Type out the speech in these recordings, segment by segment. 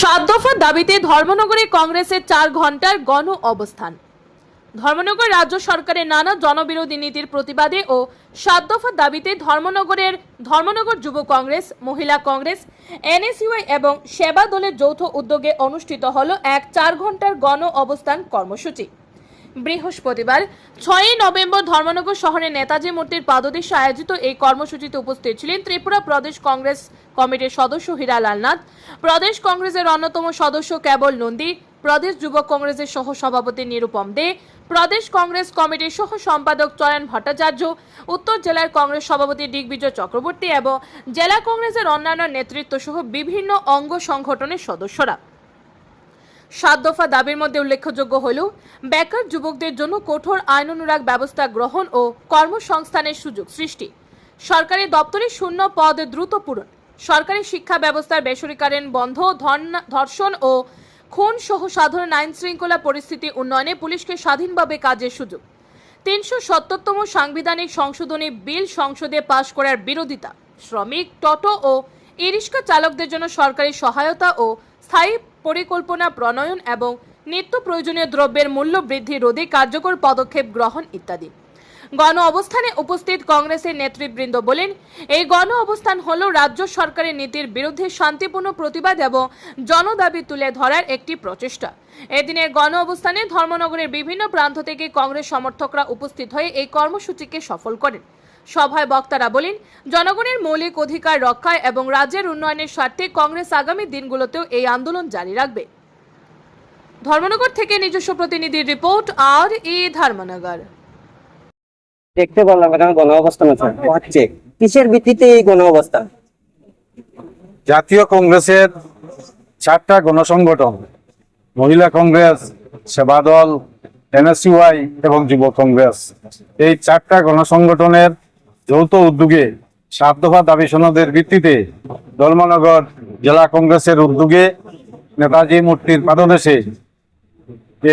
সাত দফার দাবিতে ধর্মনগরে কংগ্রেসের চার ঘণ্টার গণ অবস্থান। ধর্মনগর রাজ্য সরকারের নানা জনবিরোধী নীতির প্রতিবাদে ও সাত দফা দাবিতে ধর্মনগরের ধর্মনগর যুব কংগ্রেস, মহিলা কংগ্রেস, এনএসইউআই এবং সেবা দলের যৌথ উদ্যোগে অনুষ্ঠিত হল এক চার ঘণ্টার গণ অবস্থান কর্মসূচি। বৃহস্পতিবার, ছয়ই নভেম্বর ধর্মনগর শহরে নেতাজি মূর্তির পাদদেশে আয়োজিত এই কর্মসূচিতে উপস্থিত ছিলেন ত্রিপুরা প্রদেশ কংগ্রেস কমিটির সদস্য হীরালাল নাথ প্রদেশ কংগ্রেসের অন্যতম সদস্য কেবল নন্দী, প্রদেশ যুব কংগ্রেসের সহ সভাপতি নিরুপম দে, প্রদেশ কংগ্রেস কমিটির সহ সম্পাদক চয়ন ভট্টাচার্য, উত্তর জেলার কংগ্রেস সভাপতি দিগ্বিজয় চক্রবর্তী এবং জেলা কংগ্রেসের অন্যান্য নেতৃত্ব সহ বিভিন্ন অঙ্গ সংগঠনের সদস্যরা। সাত দফা দাবির মধ্যে উল্লেখযোগ্য হল, বেকার যুবকদের জন্য কঠোর আইন অনুরাগ ব্যবস্থা গ্রহণ ও কর্মসংস্থানের সুযোগ সৃষ্টি। সরকারি দপ্তরে শূন্য পদ দ্রুত পূরণ। সরকারি শিক্ষা ব্যবস্থার বেসরকারীকরণ বন্ধ ধর্ষণ ও খুন সহ সাধারণ আইন শৃঙ্খলা পরিস্থিতি উন্নয়নে পুলিশকে স্বাধীনভাবে কাজের সুযোগ। তিনশো সত্তরতম সাংবিধানিক সংশোধনী বিল সংসদে পাশ করার বিরোধিতা। শ্রমিক, টোটো ও ইরিক্সা চালকদের জন্য সরকারি সহায়তা ও স্থায়ী পরিকল্পনা প্রণয়ন এবং নিত্য প্রয়োজনীয় দ্রব্যের মূল্য বৃদ্ধি রোধে কার্যকর পদক্ষেপ গ্রহণ ইত্যাদি। গণ অবস্থানে উপস্থিত কংগ্রেসের নেতৃবৃন্দ বলেন, এই গণ অবস্থান হল রাজ্য সরকারের নীতির বিরুদ্ধে শান্তিপূর্ণ প্রতিবাদ এবং জনদাবি তুলে ধরার একটি প্রচেষ্টা। এদিনের গণ অবস্থানে ধর্মনগরের বিভিন্ন প্রান্ত থেকে কংগ্রেস সমর্থকরা উপস্থিত হয়ে এই কর্মসূচিকে সফল করেন। সভায় বক্তারা বলেন জনগণের মৌলিক অধিকার রক্ষায় এবং রাজ্যের উন্নয়নের স্বার্থে কংগ্রেস আগামী দিনগুলোতেও এই আন্দোলন জারি রাখবে। ধর্মনগর থেকে নিজস্ব প্রতিনিধির রিপোর্ট আর এ ধর্মনগর। দেখতে পারলাম এখানে গণ অবস্থান আছে হচ্ছে কিসের ভিত্তিতে এই গণ অবস্থান জাতীয় কংগ্রেসের চারটা গণসংগঠন মহিলা কংগ্রেস সেবা দল এনএসইউআই এবং যুব কংগ্রেস এই চারটা গণসংগঠনের যৌথ উদ্যোগে সাত দফা দাবি সনদের ভিত্তিতে ধর্মনগর জেলা কংগ্রেসের উদ্যোগে নেতাজি মূর্তির পাদদেশে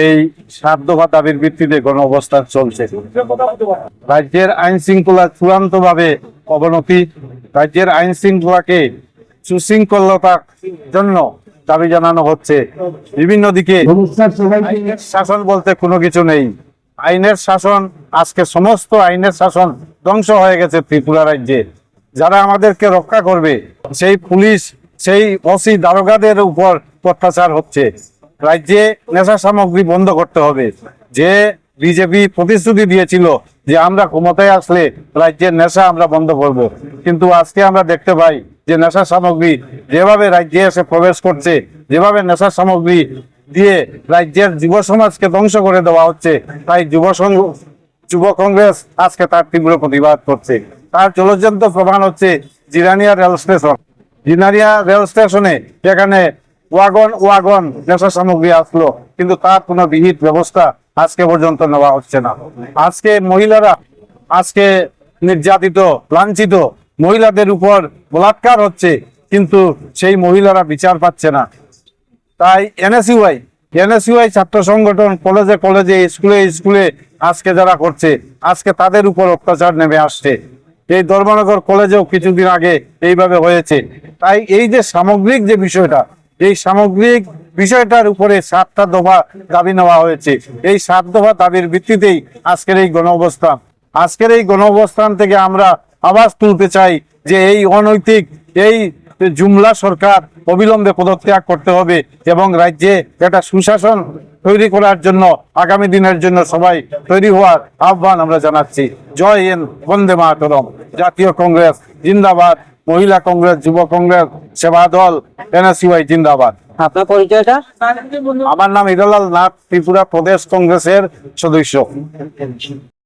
এই সাত দফা দাবির ভিত্তিতে গণ অবস্থান চলছে। রাজ্যের আইন শৃঙ্খলা চূড়ান্ত ভাবে অবনতি, রাজ্যের আইন শৃঙ্খলাকে সুশৃঙ্খলতার জন্য দাবি জানানো হচ্ছে। বিভিন্ন দিকে শাসন বলতে কোনো কিছু নেই। আইনের শাসন, আজকে সমস্ত আইনের শাসন ধ্বংস হয়ে গেছে ত্রিপুরা রাজ্যে। যারা আমাদেরকে রক্ষা করবে, সেই পুলিশ, সেই অসি দারোগাদের উপর অত্যাচার হচ্ছে। রাজ্যে নেশা সামগ্রী বন্ধ করতে হবে। যে বিজেপি প্রতিশ্রুতি দিয়েছিল যে আমরা ক্ষমতায় আসলে রাজ্যের নেশা আমরা বন্ধ করব। কিন্তু আজকে আমরা দেখতে পাই যে নেশা সামগ্রী যেভাবে রাজ্যে এসে প্রবেশ করছে, যেভাবে নেশা সামগ্রী দিয়ে রাজ্যের যুব সমাজকে ধ্বংস করে দেওয়া হচ্ছে, তাই যুব যুব কংগ্রেস আজকে তার তীব্র প্রতিবাদ করছে। তার জলজন্ত প্রমাণ হচ্ছে Jirania rail station. Jirania rail স্টেশনে এখানে ওয়াগন ওয়াগন নেশা সামগ্রী আসলো, কিন্তু তার কোনো বিহিত ব্যবস্থা আজকে পর্যন্ত নেওয়া হচ্ছে না। আজকে মহিলারা, আজকে নির্যাতিত, লাঞ্ছিত মহিলাদের উপর বলাৎকার হচ্ছে, কিন্তু সেই মহিলারা বিচার পাচ্ছে না। তাই এনএসইউআই এনএসইউআই ছাত্র সংগঠন, কলেজে কলেজে, স্কুলে স্কুলে আজকে যারা করছে, আজকে তাদের উপর অত্যাচার নেমে আসছে। এই ধর্মনগর কলেজেও কিছুদিন আগে এইভাবে হয়েছে। তাই এই যে সামগ্রিক যে বিষয়টা, এই সামগ্রিক বিষয়টার উপরে সাতটা দফা দাবি নেওয়া হয়েছে। এই সাত দফা দাবির ভিত্তিতেই আজকের এই গণ অবস্থান আজকের এই গণ অবস্থান থেকে আমরা আওয়াজ তুলতে চাই যে এই অনৈতিক, এই জুমলা সরকার অবিলম্বে পদত্যাগ করতে হবে এবং রাজ্যে একটা সুশাসন তৈরি করার জন্য আগামী দিনের জন্য সবাই তৈরি হওয়ার আহ্বান আমরা জানাচ্ছি। জয় এন বন্দে মাতরম। জাতীয় কংগ্রেস জিন্দাবাদ মহিলা কংগ্রেস যুব কংগ্রেস সেবা দল এনএসইউআই জিন্দাবাদ। আপনার পরিচয়টা? আমার নাম হিরালাল নাথ ত্রিপুরা প্রদেশ কংগ্রেসের সদস্য।